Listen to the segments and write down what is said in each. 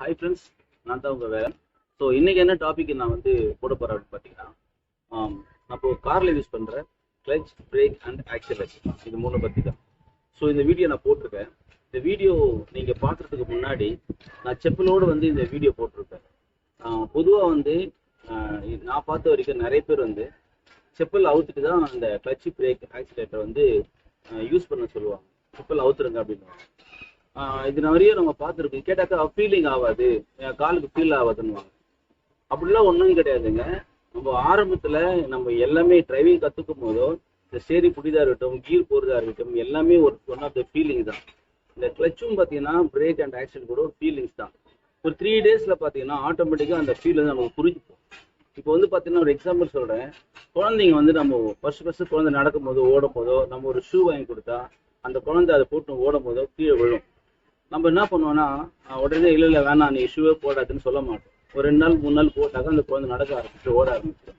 Hi friends நான் தான் உங்கள் வேலை ஸோ இன்னைக்கு என்ன டாபிக் நான் வந்து போட போகிறேன் அப்படின்னு பார்த்தீங்கன்னா ஆம், காரில் யூஸ் பண்ணுற கிளச் பிரேக் அண்ட் ஆக்சிலேஷன் இது மூணு பற்றி தான். ஸோ இந்த வீடியோ நான் போட்டிருக்கேன். இந்த வீடியோ நீங்கள் பார்க்குறதுக்கு முன்னாடி நான் செப்பலோடு வந்து இந்த வீடியோ போட்டிருக்கேன். பொதுவாக வந்து நான் பார்த்த வரைக்கும் நிறைய பேர் வந்து செப்பல் அவுத்துட்டு தான் அந்த கிளச் பிரேக் ஆக்சிலேட்டர் வந்து யூஸ் பண்ண சொல்லுவாங்க. செப்பல் அவுத்துருங்க அப்படின்னு இது நிறைய நம்ம பார்த்துருக்கோம். கேட்டாக்கா ஃபீலிங் ஆகாது. என் காலுக்கு ஃபீல் ஆகாதுன்னுவாங்க. அப்படிலாம் ஒன்றும் கிடையாதுங்க. நம்ம ஆரம்பத்தில் நம்ம எல்லாமே டிரைவிங் கற்றுக்கும் போதோ இந்த சேரி பிடிதா இருக்கட்டும் கீர் போகிறதா இருக்கட்டும் எல்லாமே ஒரு ஒன் ஆஃப் த ஃபீலிங் தான். இந்த கிளச்சும் பார்த்தீங்கன்னா பிரேக் அண்ட் ஆக்சிடென்ட் கூட ஒரு ஃபீலிங்ஸ் தான். ஒரு த்ரீ டேஸில் பார்த்தீங்கன்னா ஆட்டோமேட்டிக்காக அந்த ஃபீல் வந்து நமக்கு புரிஞ்சுப்போம் இப்போ வந்து பார்த்தீங்கன்னா ஒரு எக்ஸாம்பிள் சொல்கிறேன் குழந்தைங்க வந்து நம்ம ஃபர்ஸ்ட் ஃபர்ஸ்ட் குழந்தை நடக்கும் போதோ ஓடும் போதோ நம்ம ஒரு ஷூ வாங்கி கொடுத்தா அந்த குழந்தை அதை போட்டு ஓடும் போதோ கீழே விழும். நம்ம என்ன பண்ணுவோம்னா உடனே இல்லை இல்லை வேணாம் நீ ஷூவே போடாதுன்னு சொல்ல மாட்டோம். ஒரு ரெண்டு நாள் மூணு நாள் போட்டாக்க அந்த குழந்தை நடக்க ஆரம்பிச்சு ஓட ஆரம்பிச்சிடும்.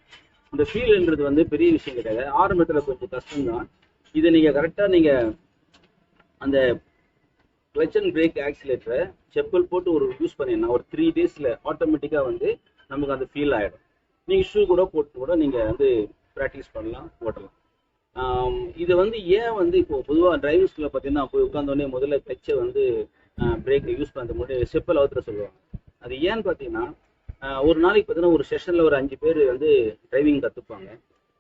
இந்த ஃபீல்ன்றது வந்து பெரிய விஷயம் கிடையாது. ஆரம்பத்தில் கொஞ்சம் கஷ்டம்தான். இதை நீங்கள் கரெக்டாக நீங்கள் அந்த கிளச் அண்ட் பிரேக் ஆக்சிலேட்டரை செப்பல் போட்டு ஒரு யூஸ் பண்ணீங்கன்னா ஒரு த்ரீ டேஸில் ஆட்டோமேட்டிக்காக வந்து நமக்கு அந்த ஃபீல் ஆகிடும் நீங்கள் ஷூ கூட போட்டு கூட நீங்கள் வந்து ப்ராக்டிஸ் பண்ணலாம் ஓட்டலாம். இது வந்து ஏன் வந்து இப்போ பொதுவாக டிரைவிங் ஸ்கூலில் பார்த்தீங்கன்னா போய் உட்காந்தோடனே முதல்ல கிளச்சை வந்து பிரேக்கை யூஸ் பண்ணுறது முன்னாடி செப்பல் அவுத்துற சொல்லுவாங்க. அது ஏன்னு பார்த்தீங்கன்னா ஒரு நாளைக்கு பார்த்தீங்கன்னா ஒரு செஷனில் ஒரு அஞ்சு பேர் வந்து டிரைவிங் கற்றுப்பாங்க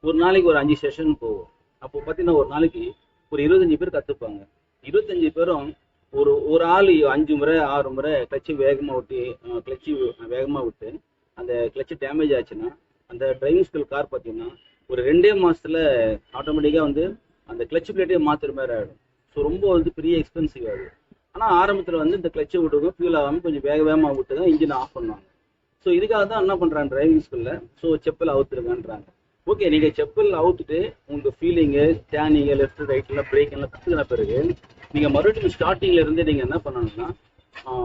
ஒரு நாளைக்கு ஒரு அஞ்சு செஷன் போகும். அப்போ பார்த்தீங்கன்னா ஒரு நாளைக்கு ஒரு இருபத்தஞ்சு பேர் கற்றுப்பாங்க இருபத்தஞ்சு பேரும் ஒரு ஒரு ஆள் அஞ்சு முறை ஆறு முறை கிளச்சு வேகமாக விட்டு கிளச்சு வேகமாக விட்டு அந்த கிளச்சு டேமேஜ் ஆச்சுன்னா அந்த டிரைவிங் ஸ்கூல் கார் பார்த்தீங்கன்னா ஒரு ரெண்டே மாதத்தில் ஆட்டோமேட்டிக்காக வந்து அந்த கிளச் பிளேட்டே மாற்றுற மாதிரி ஆகிடும் ஸோ ரொம்ப வந்து பெரிய எக்ஸ்பென்சிவ் ஆகுது ஆனால் ஆரம்பத்தில் வந்து இந்த கிளச்சை விட்டுருங்க ஃபியூல் ஆகாமல் கொஞ்சம் வேக வேகமாக விட்டு தான் இன்ஜின் ஆஃப் பண்ணுவாங்க. ஸோ இதுக்காக தான் என்ன பண்ணுறாங்க டிரைவிங் ஸ்கூலில் ஸோ செப்பல் அவுத்துருக்கான்றாங்க ஓகே நீங்கள் செப்பல் அவுத்துட்டு உங்கள் ஃபீலிங்கு ஸ்டேனிங்கு லெஃப்ட் ரைட்டில் பிரேக் எல்லாம் கற்றுக்கின பிறகு நீங்கள் மறுபடியும் ஸ்டார்டிங்ல இருந்து நீங்கள் என்ன பண்ணணும்னா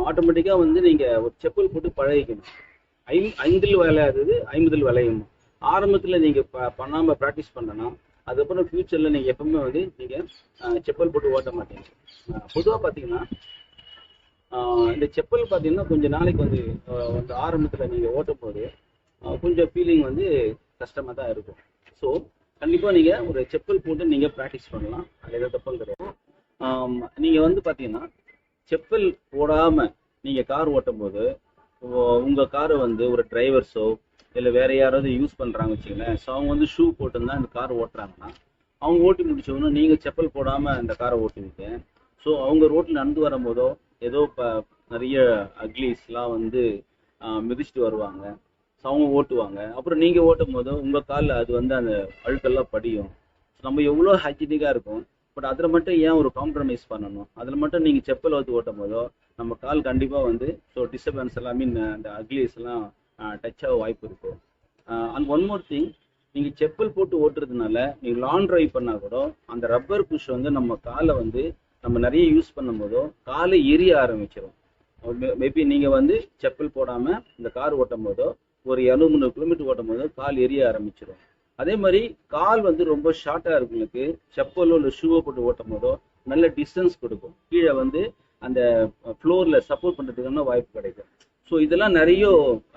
ஆட்டோமேட்டிக்காக வந்து நீங்கள் ஒரு செப்பல் போட்டு பழகிக்கணும். ஐம் ஐந்தில் விளையாதது ஐம்பதில் விளையும் ஆரம்பத்தில் நீங்கள் ப பண்ணாமல் ப்ராக்டிஸ் பண்ணனா அதுக்கப்புறம் ஃப்யூச்சரில் நீங்கள் எப்பவுமே வந்து நீங்கள் செப்பல் போட்டு ஓட்ட மாட்டீங்க. பொதுவாக பார்த்தீங்கன்னா இந்த செப்பல் பார்த்தீங்கன்னா கொஞ்சம் நாளைக்கு வந்து வந்து ஆரம்பத்தில் நீங்கள் ஓட்டும் போது கொஞ்சம் ஃபீலிங் வந்து கஷ்டமாக தான் இருக்கும். ஸோ கண்டிப்பாக நீங்கள் ஒரு செப்பல் போட்டு நீங்கள் ப்ராக்டிஸ் பண்ணலாம். அது எதாவது தப்பும் கிடையாது. நீங்கள் வந்து பார்த்தீங்கன்னா செப்பல் போடாமல் நீங்கள் கார் ஓட்டும் போது உங்கள் காரை வந்து ஒரு டிரைவர்ஸோ இல்லை வேற யாராவது யூஸ் பண்ணுறாங்க வச்சுங்களேன் ஸோ அவங்க வந்து ஷூ போட்டுருந்தா அந்த கார் ஓட்டுறாங்கன்னா அவங்க ஓட்டி முடிச்சவொன்னே நீங்கள் செப்பல் போடாமல் இந்த காரை ஓட்டுவீங்க. ஸோ அவங்க ரோட்டில் நடந்து வரும்போதோ ஏதோ இப்போ நிறைய அக்லீஸ்லாம் வந்து மிதிச்சிட்டு வருவாங்க. ஸோ அவங்க ஓட்டுவாங்க. அப்புறம் நீங்கள் ஓட்டும் போதோ உங்கள் காலில் அது வந்து அந்த அழுக்கெல்லாம் படியும். நம்ம எவ்வளோ ஹைஜீனிக்காக இருக்கும் பட் அதில் மட்டும் ஏன் ஒரு காம்ப்ரமைஸ் பண்ணணும்? அதில் மட்டும் நீங்கள் செப்பல் வந்து ஓட்டும் போதோ நம்ம கால் கண்டிப்பாக வந்து ஸோ டிஸ்டர்பன்ஸ் எல்லாம் மீன் அந்த அக்லிஸ் எல்லாம் டச் ஆக வாய்ப்பு இருக்கும் அண்ட் ஒன் மோர் திங் நீங்கள் செப்பல் போட்டு ஓட்டுறதுனால நீங்கள் லாங் டிரைவ் பண்ணால் கூட அந்த ரப்பர் புஷ் வந்து நம்ம காலை வந்து நம்ம நிறைய யூஸ் பண்ணும்போதோ காலை எரிய ஆரம்பிச்சிடும் மேபி நீங்கள் வந்து செப்பல் போடாமல் இந்த கார் ஓட்டும் போதோ ஒரு இரநூறு முந்நூறு கிலோமீட்டர் ஓட்டும் போதோ கால் எரிய ஆரம்பிச்சிடும் அதே மாதிரி கால் வந்து ரொம்ப ஷார்ட்டாக இருக்கவங்களுக்கு செப்பலோ இல்லை ஷூவோ போட்டு ஓட்டும் போதோ நல்ல டிஸ்டன்ஸ் கொடுக்கும். கீழே வந்து அந்த ஃப்ளோரில் சப்போர்ட் பண்ணுறதுக்கான வாய்ப்பு கிடைக்கும். ஸோ இதெல்லாம் நிறைய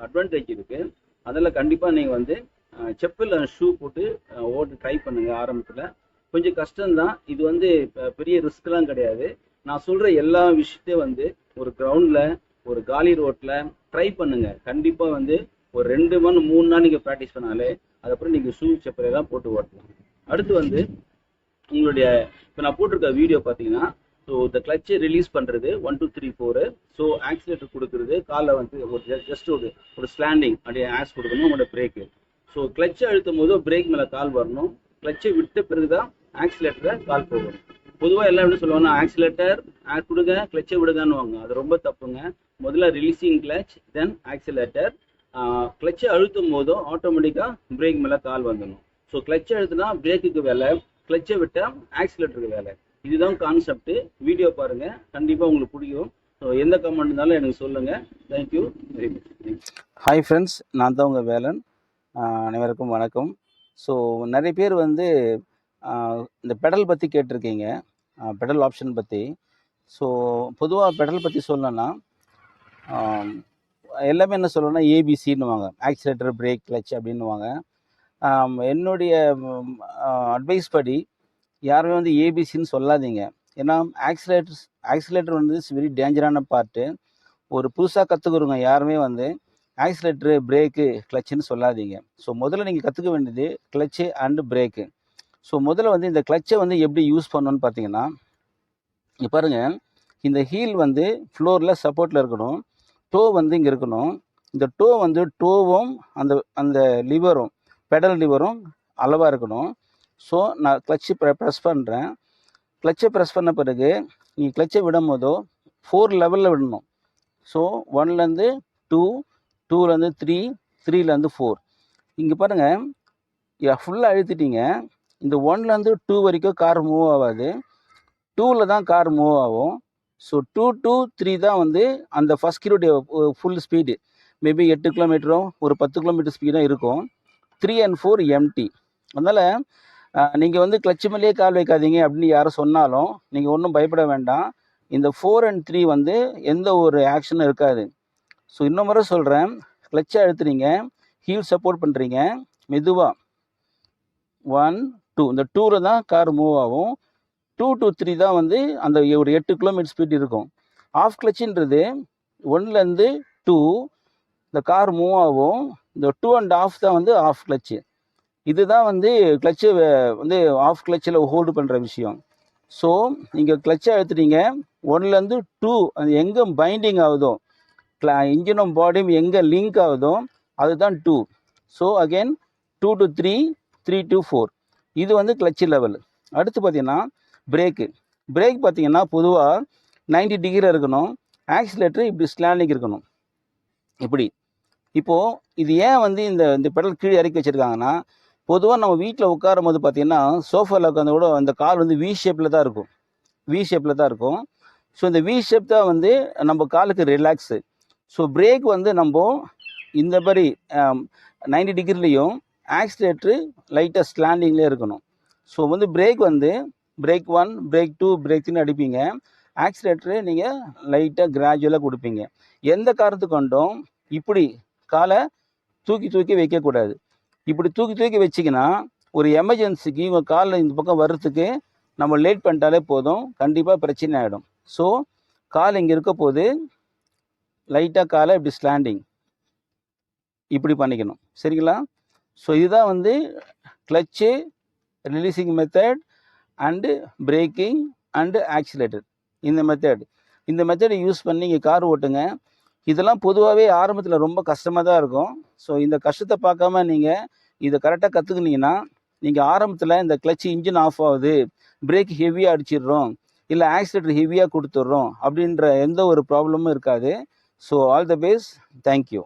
அட்வான்டேஜ் இருக்கு. அதெல்லாம் கண்டிப்பாக நீங்கள் வந்து செப்பல் ஷூ போட்டு ஓட்டு ட்ரை பண்ணுங்க ஆரம்பத்தில். கொஞ்சம் கஷ்டம்தான். இது வந்து பெரிய ரிஸ்க்லாம் கிடையாது. நான் சொல்கிற எல்லா விஷயத்தையும் வந்து ஒரு கிரவுண்டில் ஒரு காலி ரோட்டில் ட்ரை பண்ணுங்க. கண்டிப்பாக வந்து ஒரு ரெண்டு மணி மூணு நாள் நீங்கள் ப்ராக்டிஸ் பண்ணாலே அதுக்கப்புறம் நீங்கள் ஷூ செப்பல் எல்லாம் போட்டு ஓட்டலாம். அடுத்து வந்து உங்களுடைய இப்போ நான் போட்டிருக்க வீடியோ பார்த்தீங்கன்னா ஸோ இந்த கிளச்சை ரிலீஸ் பண்ணுறது one two three four so accelerator கொடுக்குறது காலில் வந்து ஒரு ஜஸ்ட் ஒரு ஒரு ஸ்லாண்டிங் அப்படியே ஆக்ஸ் கொடுக்கணும் உங்களோட பிரேக்கு ஸோ கிளச்சை அழுத்தும் போது பிரேக் மேலே கால் வரணும். கிளச்சை விட்ட பிறகு தான் ஆக்சிலேட்டரை கால் போகணும் பொதுவாக எல்லாம் எப்படி சொல்லுவாங்கன்னா ஆக்சிலேட்டர் கொடுங்க கிளச்சை விடுங்கன்னுவாங்க. அது ரொம்ப தப்புங்க. முதல்ல ரிலீசிங் கிளச் தென் ஆக்சிலேட்டர் கிளச்சை அழுத்தும் போதும் ஆட்டோமேட்டிக்காக பிரேக் மேலே கால் வந்துடணும். ஸோ கிளச்சை அழுத்துனா பிரேக்குக்கு வேலை கிளச்சை விட்டால் ஆக்சிலேட்டருக்கு வேலை. இதுதான் கான்செப்ட் வீடியோ பாருங்க. கண்டிப்பாக உங்களுக்கு பிடிக்கும் ஸோ எந்த கமெண்ட் இருந்தாலும் எனக்கு சொல்லுங்க. Thank you very much hi friends நான் தான் உங்கள் வேலன். அனைவருக்கும் வணக்கம். ஸோ நிறைய பேர் வந்து இந்த பெடல் பற்றி கேட்டிருக்கீங்க. பெடல் ஆப்ஷன் பற்றி ஸோ பொதுவாக பெடல் பற்றி சொல்லணும்னா எல்லாமே என்ன சொல்லணும்னா ஏபிசின்னுவாங்க ஆக்சிலேட்டர் பிரேக் கிளச் அப்படின்னுவாங்க. என்னுடைய அட்வைஸ் படி யாருமே வந்து ஏபிசின்னு சொல்லாதீங்க. ஏன்னா ஆக்சிலேட்டர்ஸ் ஆக்சிலேட்டர் வந்து இட்ஸ் வெரி டேஞ்சரான பார்ட்டு ஒரு புதுசாக கற்றுக்குறவங்க யாருமே வந்து ஆக்சிலேட்டரு பிரேக்கு கிளச்சுன்னு சொல்லாதீங்க. ஸோ முதல்ல நீங்கள் கற்றுக்க வேண்டியது கிளச்சு அண்டு பிரேக்கு ஸோ முதல்ல வந்து இந்த கிளச்சை வந்து எப்படி யூஸ் பண்ணணும்னு பார்த்தீங்கன்னா இப்போ பாருங்கள் இந்த ஹீல் வந்து ஃப்ளோரில் சப்போர்ட்டில் இருக்கணும். டோ வந்து இங்கே இருக்கணும். இந்த டோ வந்து டோவும் அந்த அந்த லிவரும் பெடல் லிவரும் அளவாக இருக்கணும். ஸோ நான் கிளச்சு ப்ரெஸ் பண்ணுறேன் கிளச்சை ப்ரெஸ் பண்ண பிறகு நீங்கள் கிளச்சை விடும் போதோ ஃபோர் லெவலில் விடணும். ஸோ ஒன்லேருந்து டூ டூலேருந்து த்ரீ த்ரீலேருந்து ஃபோர் இங்கே பாருங்கள் ஃபுல்லாக அழுத்திட்டீங்க. இந்த ஒன்லேருந்து டூ வரைக்கும் கார் மூவ் ஆகாது. டூவில் தான் கார் மூவ் ஆகும். ஸோ டூ டூ த்ரீ தான் வந்து அந்த ஃபஸ்ட் கிலோடைய ஃபுல் ஸ்பீடு மேபி எட்டு கிலோமீட்டரும் ஒரு பத்து கிலோமீட்டர் ஸ்பீடாக இருக்கும். த்ரீ அண்ட் ஃபோர் எம்டி அதனால் நீங்கள் வந்து கிளச்சு மேலேயே கால் வைக்காதீங்க அப்படின்னு யாரும் சொன்னாலும் நீங்கள் ஒன்றும் பயப்பட வேண்டாம். இந்த ஃபோர் அண்ட் த்ரீ வந்து எந்த ஒரு ஆக்ஷனும் இருக்காது. ஸோ இன்னும் முறை சொல்கிறேன் கிளச்சை அழுத்துறீங்க ஹீல் சப்போர்ட் பண்ணுறீங்க மெதுவாக ஒன் டூ இந்த டூவில் தான் கார் மூவ் ஆகும். டூ டு த்ரீ தான் வந்து அந்த ஒரு எட்டு கிலோமீட்டர் ஸ்பீட் இருக்கும். ஆஃப் கிளச்சுன்றது ஒன்லேருந்து டூ இந்த கார் மூவ் ஆகும். இந்த டூ அண்ட் ஆஃப் தான் வந்து ஆஃப் கிளச்சு இதுதான் வந்து கிளச்சு வந்து ஆஃப் கிளச்சில் ஹோல்டு பண்ணுற விஷயம். ஸோ நீங்கள் கிளச்சை அழுத்துட்டீங்க ஒன்லேருந்து டூ அது எங்கே பைண்டிங் ஆகுதோ கிளா இன்ஜினும் பாடியும் எங்கே லிங்க் ஆகுதோ அதுதான் two so again two to three three to four இது வந்து கிளச்சு லெவல் அடுத்து பார்த்தீங்கன்னா பிரேக்கு பிரேக் பார்த்தீங்கன்னா பொதுவாக 90 டிகிரி இருக்கணும் ஆக்சிலேட்டர் இப்படி ஸ்லாண்டிங் இருக்கணும். இப்படி. இப்போது இது ஏன் வந்து இந்த இந்த பெடல் கீழே இறக்கி வச்சுருக்காங்கன்னா பொதுவாக நம்ம வீட்டில் உட்காரும் போது பார்த்தீங்கன்னா சோஃபாவில் உட்காந்து கூட அந்த கால் வந்து வி ஷேப்பில் தான் இருக்கும். வி ஷேப்பில் தான் இருக்கும். ஸோ இந்த வி ஷேப் தான் வந்து நம்ம காலுக்கு ரிலாக்ஸு ஸோ பிரேக் வந்து நம்ம இந்த மாதிரி நைன்டி டிகிரிலையும் ஆக்சிலேட்ரு லைட்டாக ஸ்லாண்டிங்லேயே இருக்கணும். ஸோ வந்து பிரேக் வந்து brake one brake two brake three அடிப்பீங்க. Accelerator நீங்கள் லைட்டாக கிராஜுவலாக கொடுப்பீங்க. எந்த காரணத்துக்கு கொண்டும் இப்படி காலை தூக்கி தூக்கி வைக்கக்கூடாது. இப்படி தூக்கி தூக்கி வச்சிங்கன்னா ஒரு எமர்ஜென்சிக்கு இவங்க காலில் இந்த பக்கம் வர்றதுக்கு நம்ம லேட் பண்ணிட்டாலே போதும். கண்டிப்பாக பிரச்சனை ஆகிடும் ஸோ கால் இங்கே இருக்க போது லைட்டாக காலை இப்படி ஸ்லாண்டிங் இப்படி பண்ணிக்கணும். சரிங்களா? ஸோ இதுதான் வந்து clutch releasing method and braking and accelerator இந்த மெத்தட் இந்த மெத்தடை யூஸ் பண்ணி நீங்கள் கார் ஓட்டுங்க. இதெல்லாம் பொதுவாகவே ஆரம்பத்தில் ரொம்ப கஷ்டமாக தான் இருக்கும். ஸோ இந்த கஷ்டத்தை பார்க்காம நீங்கள் இதை கரெக்டாக கற்றுக்குனீங்கன்னா நீங்கள் ஆரம்பத்தில் இந்த கிளச்சு இன்ஜின் ஆஃப் ஆகுது பிரேக் ஹெவியாக அடிச்சிடுறோம் இல்லை ஆக்சிலேட்டர் ஹெவியாக கொடுத்துட்றோம் அப்படின்ற எந்த ஒரு ப்ராப்ளமும் இருக்காது. So all the best thank you